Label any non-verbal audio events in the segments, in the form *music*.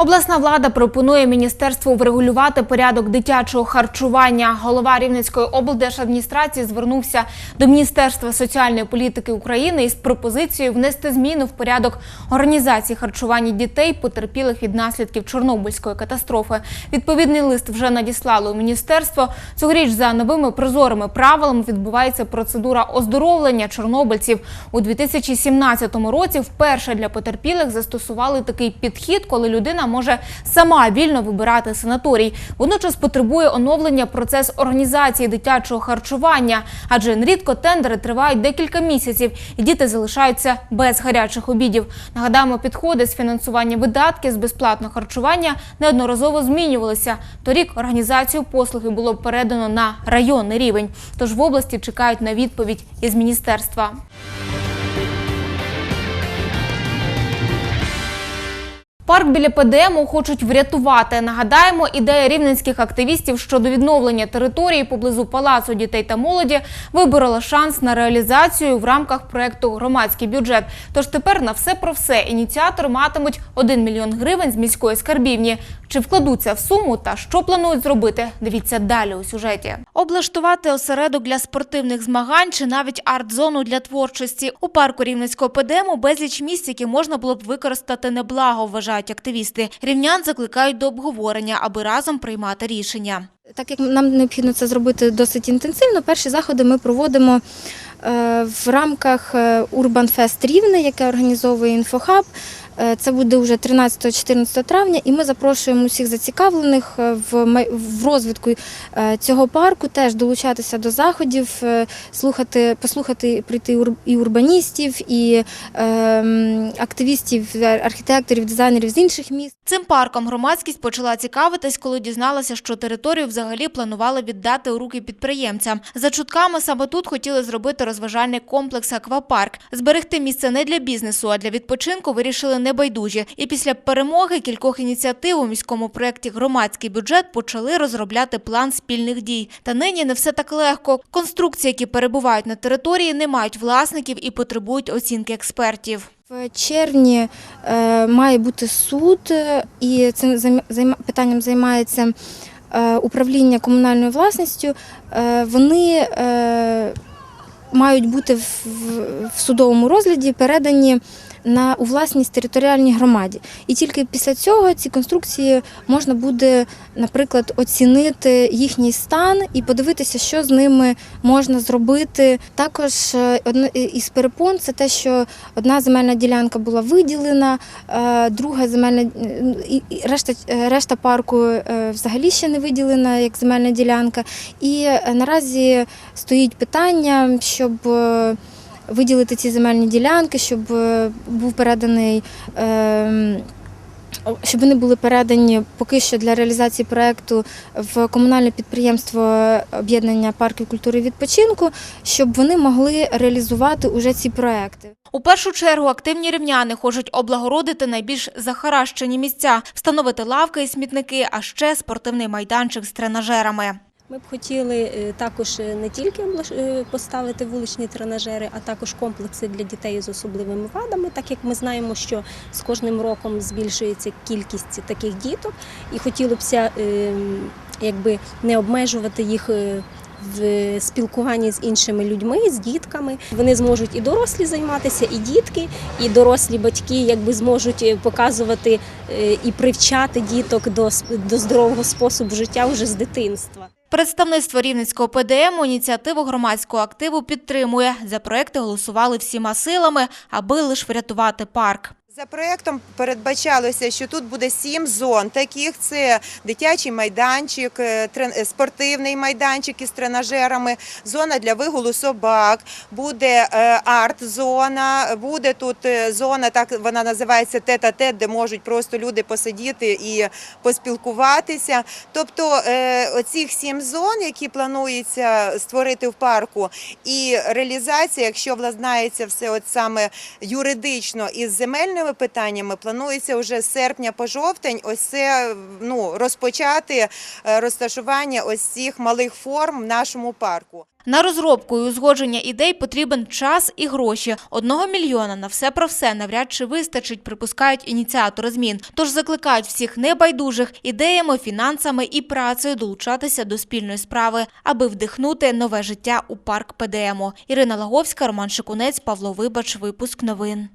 Обласна влада пропонує міністерству врегулювати порядок дитячого харчування. Голова Рівненської облдержадміністрації звернувся до Міністерства соціальної політики України із пропозицією внести зміни в порядок організації харчування дітей, потерпілих від наслідків Чорнобильської катастрофи. Відповідний лист вже надіслали у міністерство. Цьогоріч за новими прозорими правилами відбувається процедура оздоровлення чорнобильців. У 2017 році вперше для потерпілих застосували такий підхід, коли людина може сама вільно вибирати санаторій. Водночас потребує оновлення процес організації дитячого харчування, адже нерідко тендери тривають декілька місяців, і діти залишаються без гарячих обідів. Нагадаємо, підходи з фінансування видатків з безплатного харчування неодноразово змінювалися. Торік організацію послуги було передано на районний рівень. Тож в області чекають на відповідь із міністерства. Парк біля ПДМу хочуть врятувати. Нагадаємо, ідея рівненських активістів щодо відновлення території поблизу палацу дітей та молоді виборола шанс на реалізацію в рамках проекту Громадський бюджет. Тож тепер на все про все ініціатори матимуть 1 мільйон гривень з міської скарбівні. Чи вкладуться в суму та що планують зробити? Дивіться далі у сюжеті. Облаштувати осередок для спортивних змагань чи навіть арт-зону для творчості у парку Рівненського ПДМу безліч місць, які можна було б використати неблаго, вважають активісти. Рівнян закликають до обговорення, аби разом приймати рішення. Так як нам необхідно це зробити досить інтенсивно, перші заходи ми проводимо е, в рамках е, Urban Fest Рівне, яке організовує інфохаб. Е, Це буде вже 13-14 травня, і ми запрошуємо усіх зацікавлених е, в розвитку е, цього парку теж долучатися до заходів, слухати, послухати прийти і урбаністів, і ем, активістів, архітекторів, дизайнерів з інших міст. Цим парком громадськість почала цікавитись, коли дізналася, що територію взагалі планували віддати у руки підприємцям. За чутками саме тут хотіли зробити розважальний комплекс аквапарк. Зберегти місце не для бізнесу, а для відпочинку вирішили небайдужі. І після перемоги кількох ініціатив у міському проєкті Громадський бюджет почали розробляти план спільних дій. Та нині не все так легко. Конструкції, які перебувають на території, не мають власників і потребують оцінки експертів. В червні е, має бути суд, е, і цим питанням займається е, управління комунальною власністю. Вони мають бути в, в- судовому розгляді передані на у власність територіальній громаді. І тільки після цього ці конструкції можна буде, наприклад, оцінити їхній стан і подивитися, що з ними можна зробити. Також е, одне із перепон це те, що одна земельна ділянка була виділена, е, друга земельна е, і решта, е, решта парку е, взагалі ще не виділена як земельна ділянка. І е, наразі стоїть питання, щоб е, виділити ці земельні ділянки, щоб е, був переданий. е, щоб вони були передані поки що для реалізації проекту в комунальне підприємство об'єднання парків культури і відпочинку, щоб вони могли реалізувати уже ці проекти. У першу чергу активні рівняни хочуть облагородити найбільш захаращені місця, встановити лавки і смітники, а ще спортивний майданчик з тренажерами. Ми б хотіли е, також е, не тільки е, поставити вуличні тренажери, а також комплекси для дітей з особливими вадами, так як ми знаємо, що з кожним роком збільшується кількість таких діток, і хотілося б е, якби не обмежувати їх. В спілкуванні з іншими людьми, з дітками вони зможуть і дорослі займатися, і дітки, і дорослі батьки якби зможуть показувати і привчати діток до, до здорового способу життя вже з дитинства. Представництво Рівненського ПДМ ініціативу громадського активу підтримує. За проекти голосували всіма силами, аби лише врятувати парк. За проектом передбачалося, що тут буде сім зон. Таких це дитячий майданчик, е, е, спортивний майданчик із тренажерами, зона для вигулу собак, буде е, арт-зона, буде тут зона, так вона називається тет-а-тет, де можуть просто люди посидіти і поспілкуватися. Тобто оцих сім зон, які планується створити в парку, і реалізація, якщо владнається все от саме юридично із земельною соціальними питаннями планується вже з серпня по жовтень ось це ну, розпочати е, розташування ось цих малих форм в нашому парку. На розробку і узгодження ідей потрібен час і гроші. Одного мільйона на все про все навряд чи вистачить, припускають ініціатори змін. Тож закликають всіх небайдужих ідеями, фінансами і працею долучатися до спільної справи, аби вдихнути нове життя у парк ПДМО. Ірина Лаговська, Роман Шикунець, Павло Вибач. Випуск новин.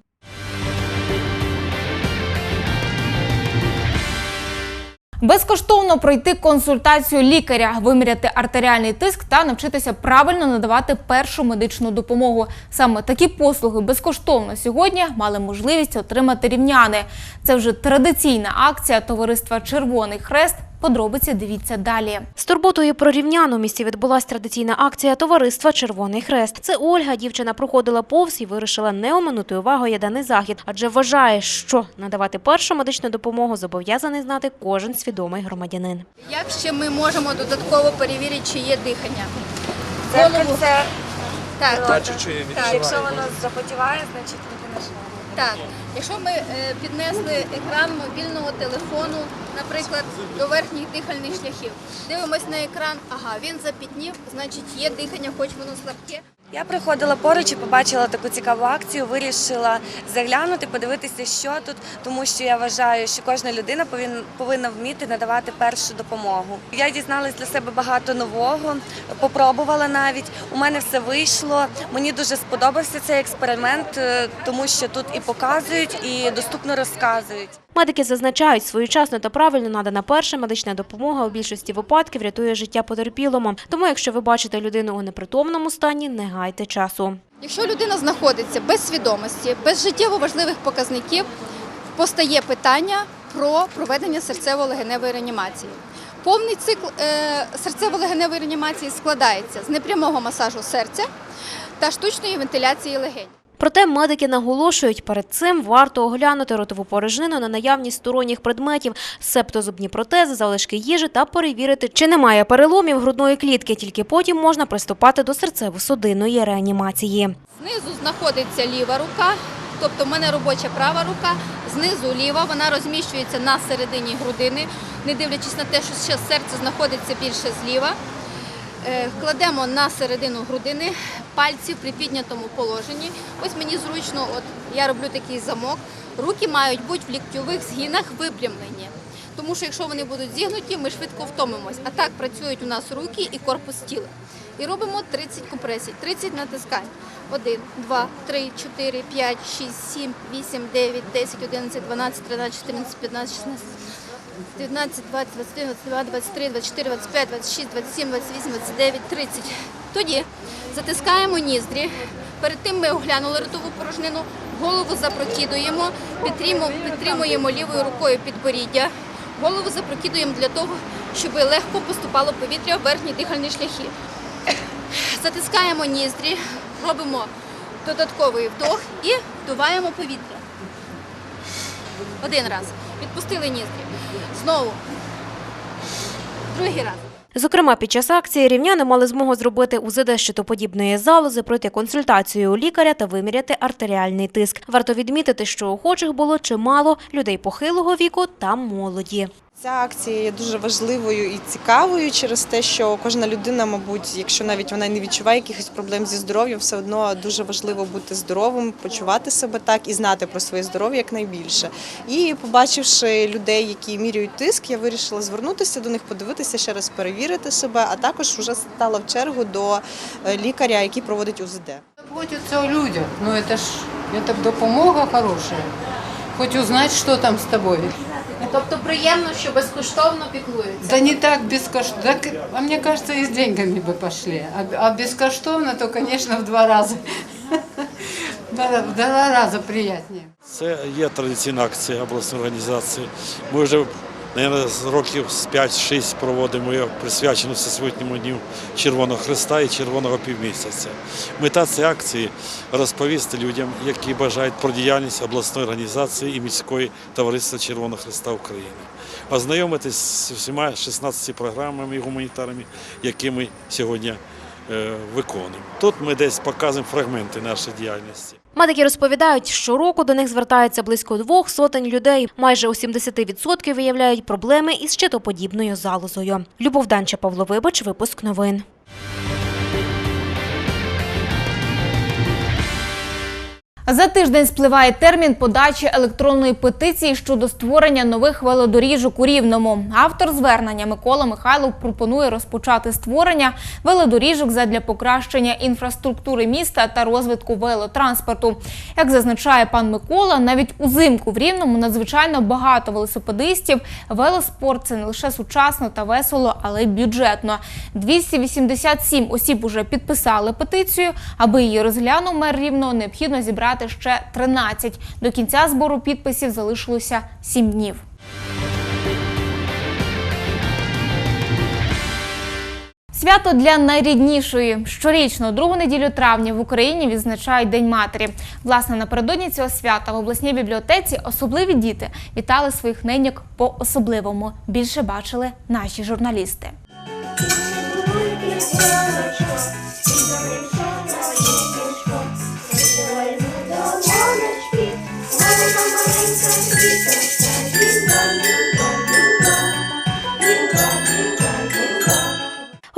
Безкоштовно пройти консультацію лікаря, виміряти артеріальний тиск та навчитися правильно надавати першу медичну допомогу. Саме такі послуги безкоштовно сьогодні мали можливість отримати рівняни. Це вже традиційна акція товариства Червоний Хрест. Подробиці дивіться далі. З турботою про рівнян у місті відбулася традиційна акція товариства Червоний Хрест. Це Ольга. Дівчина проходила повз і вирішила не оминути увагою даний захід, адже вважає, що надавати першу медичну допомогу зобов'язаний знати кожен свідомий громадянин. Як ще ми можемо додатково перевірити, чи є дихання? Голову. Так, так, якщо воно запотіває, значить людина Так, якщо ми е, піднесли екран мобільного телефону, наприклад, до верхніх дихальних шляхів, дивимось на екран, ага, він запітнів, значить є дихання, хоч воно слабке. Я приходила поруч і побачила таку цікаву акцію. Вирішила заглянути, подивитися, що тут, тому що я вважаю, що кожна людина повинна вміти надавати першу допомогу. Я дізналась для себе багато нового, попробувала навіть. У мене все вийшло. Мені дуже сподобався цей експеримент, е, тому що тут і показують, і доступно розказують. Медики зазначають, своєчасно та правильно надана перша медична допомога у більшості випадків рятує життя потерпілому. Тому, якщо ви бачите людину у непритомному стані, не гайте часу. Якщо людина знаходиться без свідомості, без життєво важливих показників, постає питання про проведення серцево-легеневої реанімації. Повний цикл е, серцево-легеневої реанімації складається з непрямого масажу серця та штучної вентиляції легень. Проте медики наголошують, перед цим варто оглянути ротову порожнину на наявність сторонніх предметів, септозубні протези, залишки їжі та перевірити, чи немає переломів грудної клітки. Тільки потім можна приступати до серцево-судинної реанімації. Знизу знаходиться ліва рука, тобто в мене робоча права рука, знизу ліва, вона розміщується на середині грудини, не дивлячись на те, що ще серце знаходиться більше зліва. Е, Кладемо на середину грудини пальці в припіднятому положенні. Ось мені зручно, от я роблю такий замок. Руки мають бути в ліктьових згинах випрямлені. Тому що якщо вони будуть зігнуті, ми швидко втомимось. А так працюють у нас руки і корпус тіла. І робимо 30 компресій, 30 натискань. 1, 2, 3, 4, 5, 6, 7, 8, 9, 10, 11, 12, 13, 14, 15, 16, 19, 20, 21, 22, 23, 24, 25, 26, 27, 28, 29, 30. Тоді затискаємо ніздрі. Перед тим ми оглянули ротову порожнину, голову запрокидуємо, підтримуємо, підтримуємо лівою рукою підборіддя. Голову запрокидуємо для того, щоб легко поступало повітря в верхні дихальні шляхи. Затискаємо ніздрі, робимо додатковий вдох і вдуваємо повітря. Один раз. Відпустили ніздрі. Знову. Другий раз. Зокрема, під час акції рівняни мали змогу зробити УЗД щитоподібної залози, пройти консультацію у лікаря та виміряти артеріальний тиск. Варто відмітити, що охочих було чимало людей похилого віку та молоді. Ця акція є дуже важливою і цікавою через те, що кожна людина, мабуть, якщо навіть вона не відчуває якихось проблем зі здоров'ям, все одно дуже важливо бути здоровим, почувати себе так і знати про своє здоров'я якнайбільше. І побачивши людей, які міряють тиск, я вирішила звернутися до них, подивитися ще раз, перевірити себе, а також вже стала в чергу до е, лікаря, який проводить УЗД. Заботиться о людях, ну это ж это допомога хорошая. Хоть узнать, что там с тобой. Тобто приємно, що безкоштовно піклуються. Да не так безкоштовно. Так, а мне кажется, и с деньгами бы пошли. А, а бескоштовно, то, конечно, в два раза. *laughs* Да, В два раза приятнее. Це є традиційна акція обласної організації. Ми вже наверное, років з 5-6 проводимо її присвячену Всесвітньому дню Червоного Христа і Червоного півмісяця. Мета цієї акції розповісти людям, які бажають про діяльність обласної організації і міської товариства Червоного Христа України. Ознайомитись з всіма 16 програмами гуманітарними, які ми сьогодні е, виконуємо. Тут ми десь показуємо фрагменти нашої діяльності. Медики розповідають, щороку до них звертається близько двох сотень людей. Майже у 70% виявляють проблеми із щитоподібною залозою. Любов Данча, Павло Вибач, випуск новин. За тиждень спливає термін подачі електронної петиції щодо створення нових велодоріжок у Рівному. Автор звернення Микола Михайлов пропонує розпочати створення велодоріжок задля покращення інфраструктури міста та розвитку велотранспорту. Як зазначає пан Микола, навіть узимку в Рівному надзвичайно багато велосипедистів. Велоспорт це не лише сучасно та весело, але й бюджетно. 287 осіб уже підписали петицію. Аби її розглянув мер Рівного, необхідно зібрати ще 13. До кінця збору підписів залишилося 7 днів. Свято для найріднішої щорічно, другу неділю травня в Україні відзначають День матері. Власне, напередодні цього свята в обласній бібліотеці особливі діти вітали своїх неньок по особливому. Більше бачили наші журналісти.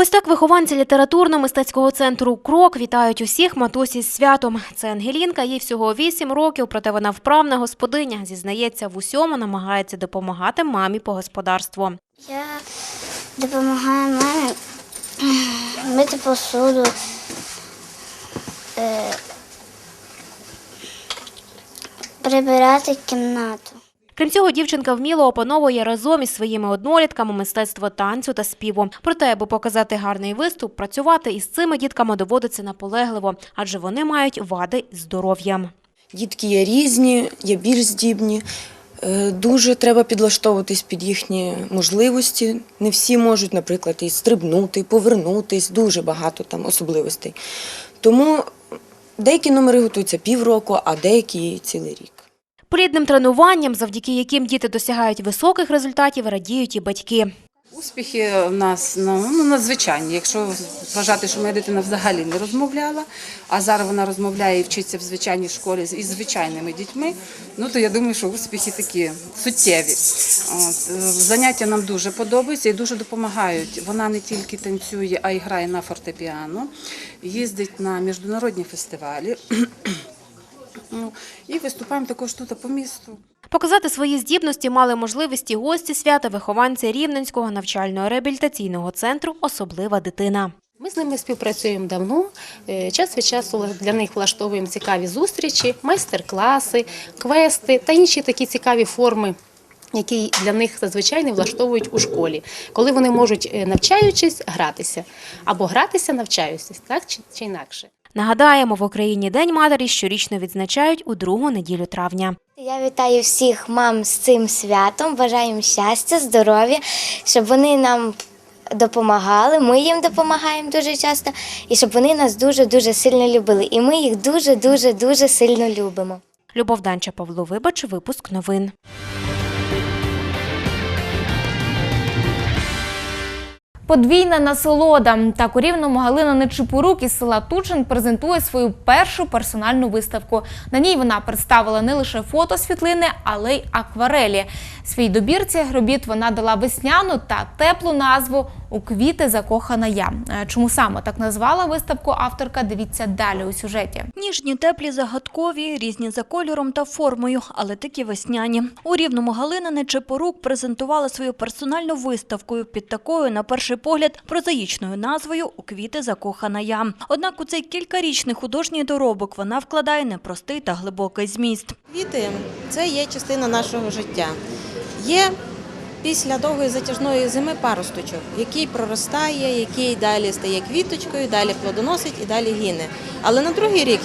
Ось так вихованці літературно-мистецького центру Крок вітають усіх матусь із святом. Це Ангелінка, їй всього 8 років, проте вона вправна господиня. Зізнається, в усьому намагається допомагати мамі по господарству. Я допомагаю мамі мити посуду, е, прибирати кімнату. Крім цього, дівчинка вміло опановує разом із своїми однолітками мистецтво танцю та співу. Проте, аби показати гарний виступ, працювати із цими дітками доводиться наполегливо, адже вони мають вади здоров'ям. Дітки є різні, є більш здібні. Е, Дуже треба підлаштовуватись під їхні можливості. Не всі можуть, наприклад, і стрибнути, і повернутись, дуже багато там особливостей. Тому деякі номери готуються півроку, а деякі цілий рік. Плідним тренуванням, завдяки яким діти досягають високих результатів, радіють і батьки. Успіхи в нас ну, ну, надзвичайні. Якщо вважати, що моя дитина взагалі не розмовляла, а зараз вона розмовляє і вчиться в звичайній школі з- із звичайними дітьми, ну то я думаю, що успіхи такі суттєві. От, е, заняття нам дуже подобаються і дуже допомагають. Вона не тільки танцює, а й грає на фортепіано, їздить на міжнародні фестивалі. Ну, і виступаємо також тут по місту. Показати свої здібності мали можливість і гості свята, вихованці Рівненського навчально-реабілітаційного центру Особлива дитина. Ми з ними співпрацюємо давно. Е, Час від часу для них влаштовуємо цікаві зустрічі, майстер-класи, квести та інші такі цікаві форми. Які для них зазвичай не влаштовують у школі, коли вони можуть, е, навчаючись, гратися або гратися, навчаючись, так чи, чи інакше. Нагадаємо, в Україні День матері щорічно відзначають у другу неділю травня. Я вітаю всіх мам з цим святом, бажаю їм щастя, здоров'я, щоб вони нам допомагали, ми їм допомагаємо дуже часто, і щоб вони нас дуже-дуже сильно любили. І ми їх дуже-дуже дуже сильно любимо. Любов Данча, Павло Вибач, випуск новин. Подвійна насолода. Так у рівному Галина Нечипорук із села Тучин презентує свою першу персональну виставку. На ній вона представила не лише фото світлини, але й акварелі. Свій добірці робіт вона дала весняну та теплу назву У квіти закохана я. Е, Чому саме так назвала виставку авторка? Дивіться далі у сюжеті. Ніжні, теплі, загадкові, різні за кольором та формою, але такі весняні. У Рівному Галина Нечепорук презентувала свою персональну виставку під такою, на перший погляд, прозаїчною назвою «У квіти закохана я». Однак у цей кількарічний художній доробок вона вкладає непростий та глибокий зміст. Квіти це є частина нашого життя. Є після довгої затяжної зими паросточок, який проростає, який далі стає квіточкою, далі плодоносить і далі гине. Але на другий рік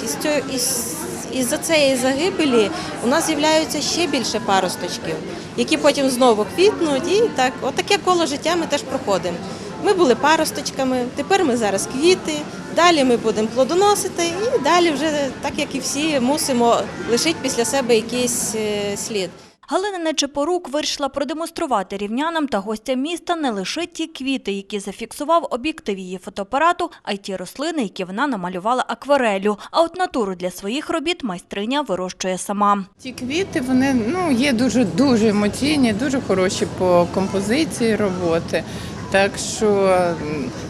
із-за цієї загибелі у нас з'являються ще більше паросточків, які потім знову квітнуть, і так, отаке коло життя ми теж проходимо. Ми були паросточками, тепер ми зараз квіти, далі ми будемо плодоносити, і далі вже, так як і всі, мусимо лишити після себе якийсь е, слід. Галина Нечепорук вирішила продемонструвати рівнянам та гостям міста не лише ті квіти, які зафіксував об'єктив її фотоапарату, а й ті рослини, які вона намалювала аквареллю. А от натуру для своїх робіт майстриня вирощує сама. Ті квіти вони ну, є дуже дуже емоційні, дуже хороші по композиції роботи. Так що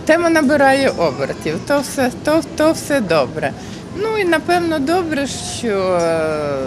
тема набирає обертів, то все, то, то все добре. Ну і напевно добре, що е,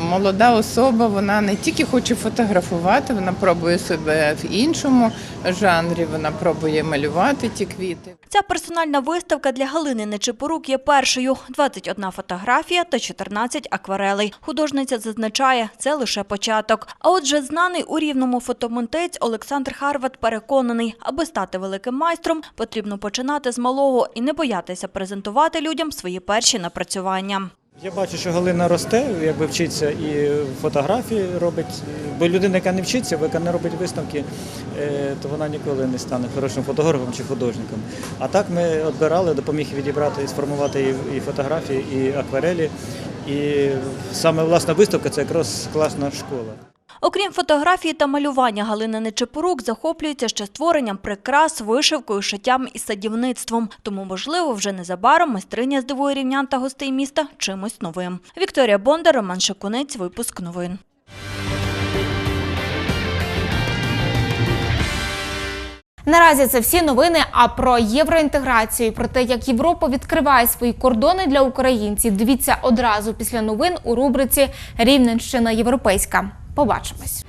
молода особа вона не тільки хоче фотографувати, вона пробує себе в іншому жанрі, вона пробує малювати ті квіти. Ця персональна виставка для Галини Нечипорук є першою. 21 фотографія та 14 акварелей. Художниця зазначає, це лише початок. А отже, знаний у рівному фотомонтець Олександр Харват переконаний, аби стати великим майстром, потрібно починати з малого і не боятися презентувати людям свої перші напрацювання. Я бачу, що Галина росте, якби вчиться і фотографії робить. Бо людина, яка не вчиться, яка не робить висновки, е, то вона ніколи не стане хорошим фотографом чи художником. А так ми відбирали, допоміг відібрати і сформувати і- і фотографії, і акварелі. І саме власна виставка це якраз класна школа. Окрім фотографії та малювання, Галина Нечепорук захоплюється ще створенням прикрас, вишивкою, шиттям і садівництвом. Тому, можливо, вже незабаром майстриня здивує рівнян та гостей міста чимось новим. Вікторія Бондар, Роман Шакунець, випуск новин. Наразі це всі новини. А про євроінтеграцію, про те, як Європа відкриває свої кордони для українців. Дивіться одразу після новин у рубриці Рівненщина Європейська. Побачимось.